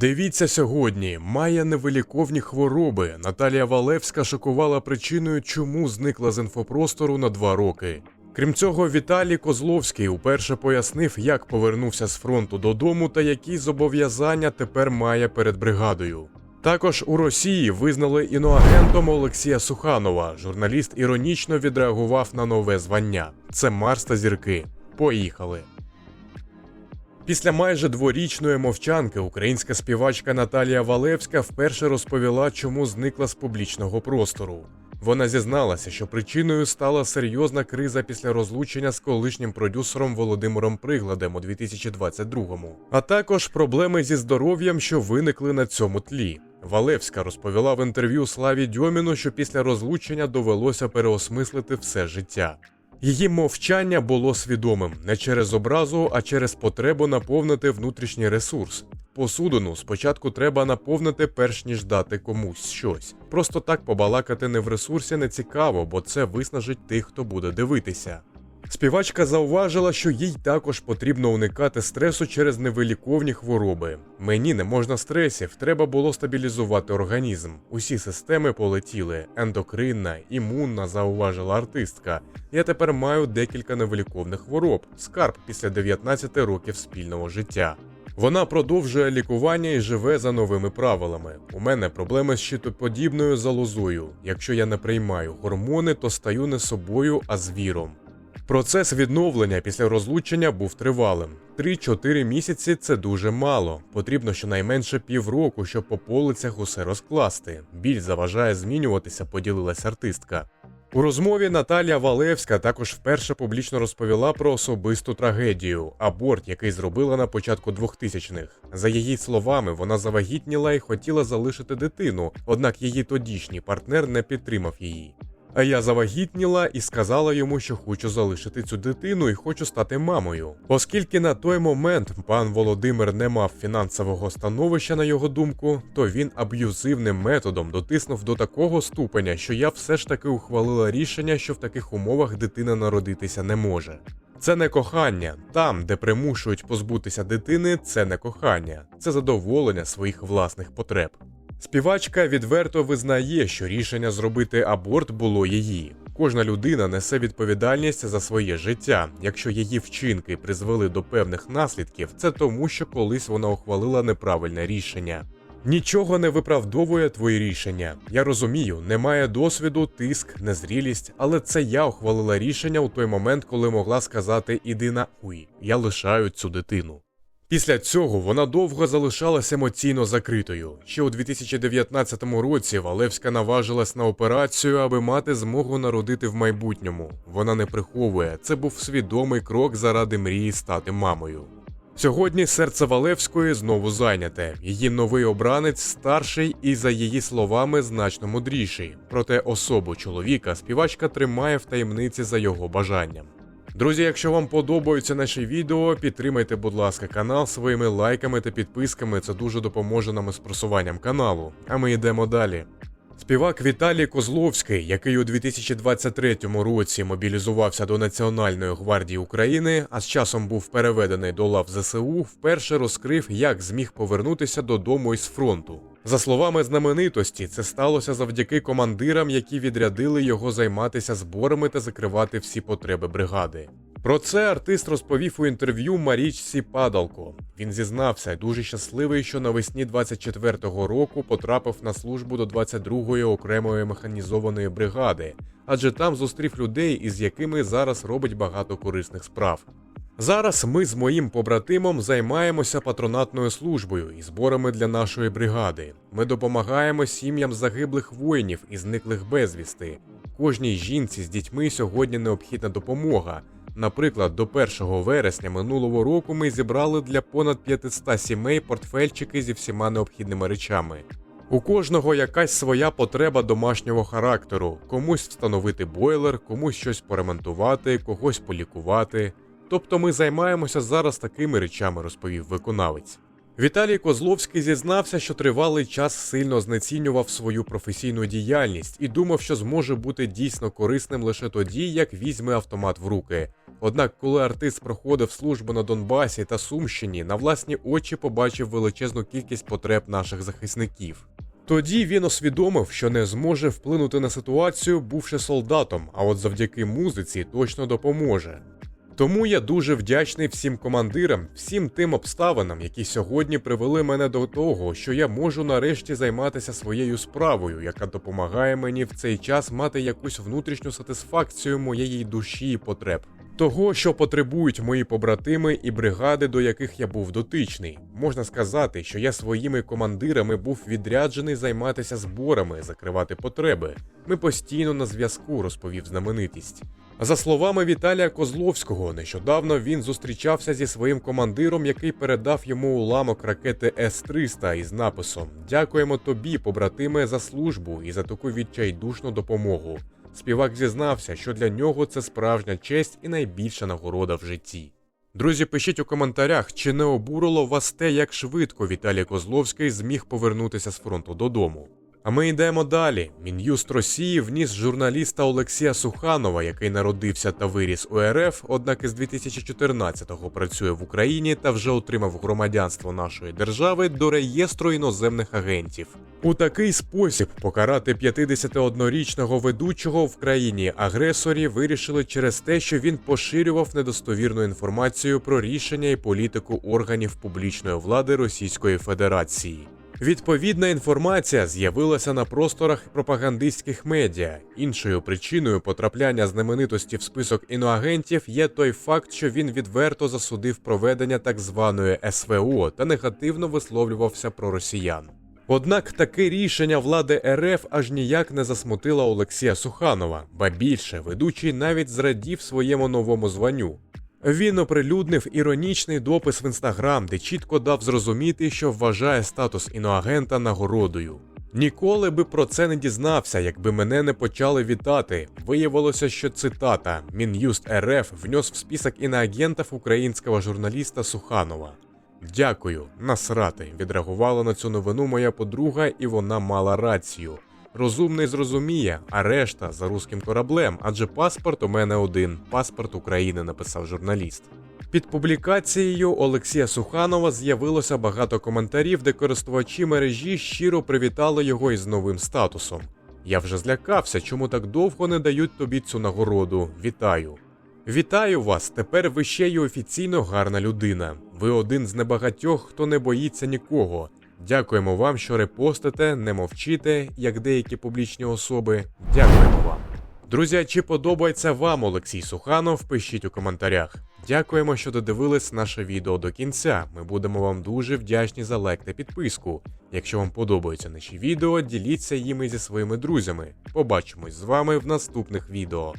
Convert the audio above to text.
Дивіться сьогодні, має невиліковні хвороби. Наталія Валевська шокувала причиною, чому зникла з інфопростору на два роки. Крім цього, Віталій Козловський уперше пояснив, як повернувся з фронту додому та які зобов'язання тепер має перед бригадою. Також у Росії визнали іноагентом Олексія Суханова. Журналіст іронічно відреагував на нове звання. Це Марс та зірки. Поїхали. Після майже дворічної мовчанки українська співачка Наталія Валевська вперше розповіла, чому зникла з публічного простору. Вона зізналася, що причиною стала серйозна криза після розлучення з колишнім продюсером Володимиром Пригладем у 2022-му, а також проблеми зі здоров'ям, що виникли на цьому тлі. Валевська розповіла в інтерв'ю Славі Дьоміну, що після розлучення довелося переосмислити все життя. Її мовчання було свідомим не через образу, а через потребу наповнити внутрішній ресурс. Посудину спочатку треба наповнити, перш ніж дати комусь щось. Просто так побалакати не в ресурсі не цікаво, бо це виснажить тих, хто буде дивитися. Співачка зауважила, що їй також потрібно уникати стресу через невиліковні хвороби. Мені не можна стресів, треба було стабілізувати організм. Усі системи полетіли: ендокринна, імунна, зауважила артистка. Я тепер маю декілька невиліковних хвороб, скарб після 19 років спільного життя. Вона продовжує лікування і живе за новими правилами. У мене проблеми з щитоподібною залозою. Якщо я не приймаю гормони, то стаю не собою, а звіром. Процес відновлення після розлучення був тривалим. 3-4 місяці це дуже мало. Потрібно щонайменше півроку, щоб по полицях усе розкласти. Біль заважає змінюватися, поділилась артистка. У розмові Наталія Валевська також вперше публічно розповіла про особисту трагедію аборт, який зробила на початку 2000-х. За її словами, вона завагітніла і хотіла залишити дитину, однак її тодішній партнер не підтримав її. А я завагітніла і сказала йому, що хочу залишити цю дитину і хочу стати мамою. Оскільки на той момент пан Володимир не мав фінансового становища, на його думку, то він аб'юзивним методом дотиснув до такого ступеня, що я все ж таки ухвалила рішення, що в таких умовах дитина народитися не може. Це не кохання. Там, де примушують позбутися дитини, це не кохання, це задоволення своїх власних потреб. Співачка відверто визнає, що рішення зробити аборт було її. Кожна людина несе відповідальність за своє життя. Якщо її вчинки призвели до певних наслідків, це тому, що колись вона ухвалила неправильне рішення. Нічого не виправдовує твої рішення. Я розумію, немає досвіду, тиск, незрілість, але це я ухвалила рішення у той момент, коли могла сказати Іди на хуй, я лишаю цю дитину. Після цього вона довго залишалась емоційно закритою. Ще у 2019 році Валевська наважилась на операцію, аби мати змогу народити в майбутньому. Вона не приховує, це був свідомий крок заради мрії стати мамою. Сьогодні серце Валевської знову зайняте. Її новий обранець старший і, за її словами, значно мудріший. Проте особу чоловіка співачка тримає в таємниці за його бажанням. Друзі, якщо вам подобаються наші відео, підтримайте, будь ласка, канал своїми лайками та підписками. Це дуже допоможе нам із просуванням каналу. А ми йдемо далі. Співак Віталій Козловський, який у 2023 році мобілізувався до Національної гвардії України, а з часом був переведений до лав ЗСУ, вперше розкрив, як зміг повернутися додому із фронту. За словами знаменитості, це сталося завдяки командирам, які відрядили його займатися зборами та закривати всі потреби бригади. Про це артист розповів у інтерв'ю Марічці Падалко. Він зізнався, дуже щасливий, що навесні 24-го року потрапив на службу до 22-ї окремої механізованої бригади, адже там зустрів людей, із якими зараз робить багато корисних справ. Зараз ми з моїм побратимом займаємося патронатною службою і зборами для нашої бригади. Ми допомагаємо сім'ям загиблих воїнів і зниклих безвісти. Кожній жінці з дітьми сьогодні необхідна допомога. Наприклад, до 1 вересня минулого року ми зібрали для понад 500 сімей портфельчики зі всіма необхідними речами. У кожного якась своя потреба домашнього характеру: комусь встановити бойлер, комусь щось поремонтувати, когось полікувати. Тобто ми займаємося зараз такими речами, розповів виконавець. Віталій Козловський зізнався, що тривалий час сильно знецінював свою професійну діяльність і думав, що зможе бути дійсно корисним лише тоді, як візьме автомат в руки. Однак, коли артист проходив службу на Донбасі та Сумщині, на власні очі побачив величезну кількість потреб наших захисників. Тоді він усвідомив, що не зможе вплинути на ситуацію, бувши солдатом, а от завдяки музиці точно допоможе. Тому я дуже вдячний всім командирам, всім тим обставинам, які сьогодні привели мене до того, що я можу нарешті займатися своєю справою, яка допомагає мені в цей час мати якусь внутрішню сатисфакцію моєї душі і потреб. Того, що потребують мої побратими і бригади, до яких я був дотичний, можна сказати, що я своїми командирами був відряджений займатися зборами, закривати потреби. Ми постійно на зв'язку, розповів знаменитість. За словами Віталія Козловського, нещодавно він зустрічався зі своїм командиром, який передав йому уламок ракети С-300 із написом Дякуємо тобі, побратиме, за службу і за таку відчайдушну допомогу. Співак зізнався, що для нього це справжня честь і найбільша нагорода в житті. Друзі, пишіть у коментарях, чи не обурило вас те, як швидко Віталій Козловський зміг повернутися з фронту додому. А ми йдемо далі. Мін'юст Росії вніс журналіста Олексія Суханова, який народився та виріс у РФ, однак із 2014-го працює в Україні та вже отримав громадянство нашої держави до реєстру іноземних агентів. У такий спосіб покарати 51-річного ведучого в країні агресорі вирішили через те, що він поширював недостовірну інформацію про рішення і політику органів публічної влади Російської Федерації. Відповідна інформація з'явилася на просторах пропагандистських медіа. Іншою причиною потрапляння знаменитості в список іноагентів є той факт, що він відверто засудив проведення так званої СВО та негативно висловлювався про росіян. Однак таке рішення влади РФ аж ніяк не засмутило Олексія Суханова, ба більше ведучий навіть зрадів своєму новому званню. Він оприлюднив іронічний допис в інстаграм, де чітко дав зрозуміти, що вважає статус іноагента нагородою. Ніколи би про це не дізнався, якби мене не почали вітати. Виявилося, що цитата Мін'юст РФ внес в список іноагентів українського журналіста Суханова. Дякую, насрати. Відреагувала на цю новину моя подруга, і вона мала рацію. Розумний зрозуміє, а решта за руським кораблем, адже паспорт у мене один паспорт України, написав журналіст. Під публікацією Олексія Суханова з'явилося багато коментарів, де користувачі мережі щиро привітали його із новим статусом. Я вже злякався, чому так довго не дають тобі цю нагороду. Вітаю. Вітаю вас! Тепер ви ще й офіційно гарна людина. Ви один з небагатьох, хто не боїться нікого. Дякуємо вам, що репостите, не мовчите, як деякі публічні особи. Дякуємо вам. Друзі, чи подобається вам Олексій Суханов? Пишіть у коментарях. Дякуємо, що додивились наше відео до кінця. Ми будемо вам дуже вдячні за лайк та підписку. Якщо вам подобаються наші відео, діліться їми зі своїми друзями. Побачимось з вами в наступних відео.